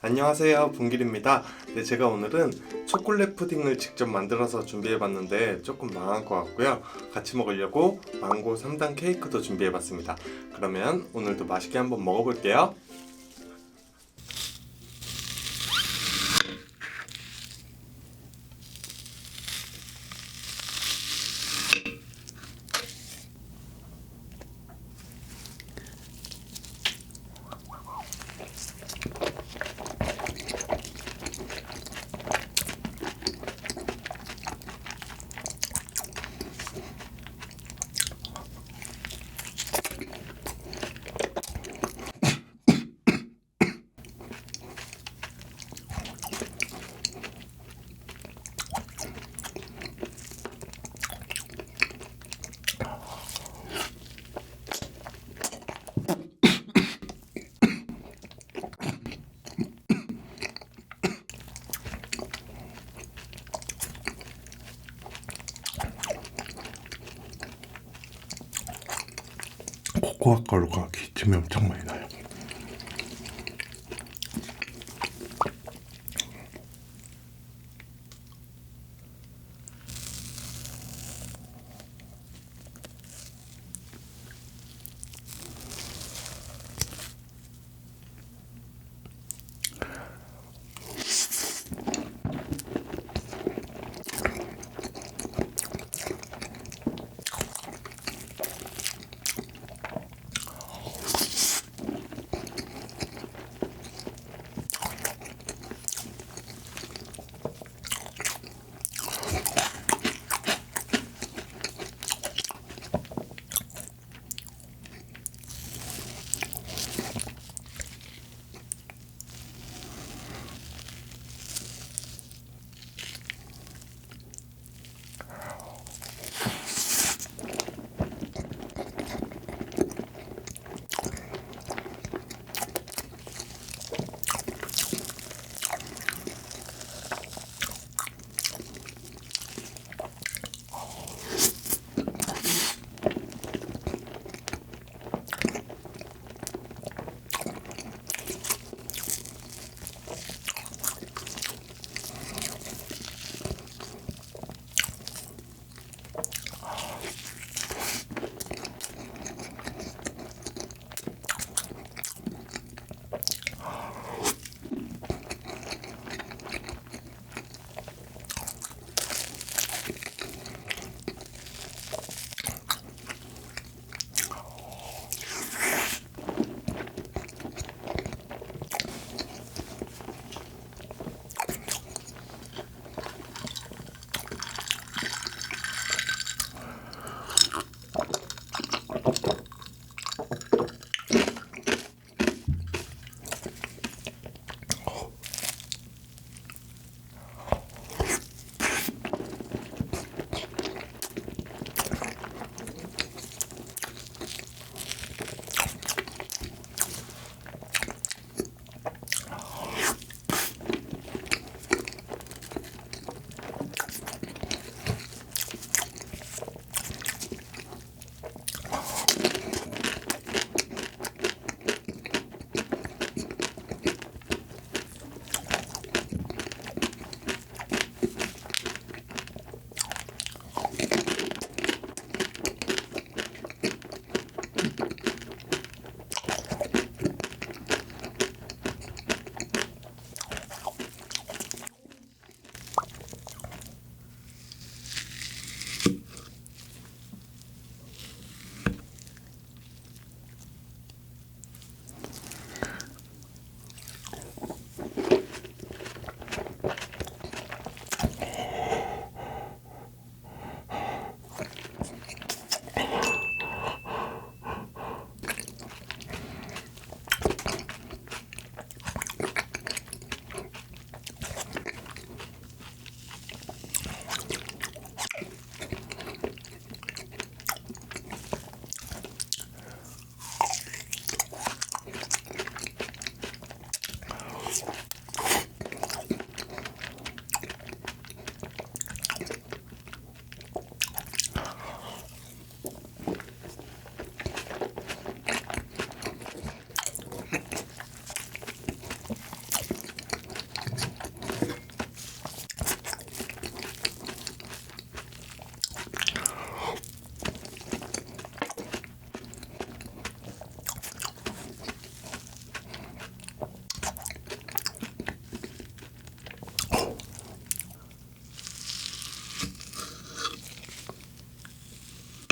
안녕하세요. 분길입니다. 네, 제가 오늘은 초콜릿 푸딩을 직접 만들어서 준비해봤는데 조금 망한 것 같고요. 같이 먹으려고 망고 3단 케이크도 준비해봤습니다. 그러면 오늘도 맛있게 한번 먹어볼게요 코코아 가루가 기침이 엄청 많이 나요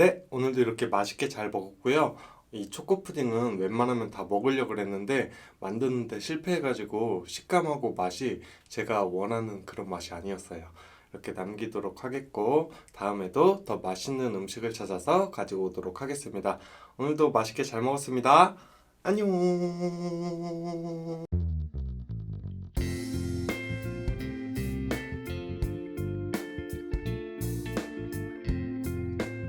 네, 오늘도 이렇게 맛있게 잘 먹었고요. 이 초코 푸딩은 웬만하면 다 먹으려고 그랬는데 만드는데 실패해가지고 식감하고 맛이 제가 원하는 그런 맛이 아니었어요. 이렇게 남기도록 하겠고 다음에도 더 맛있는 음식을 찾아서 가지고 오도록 하겠습니다. 오늘도 맛있게 잘 먹었습니다. 안녕.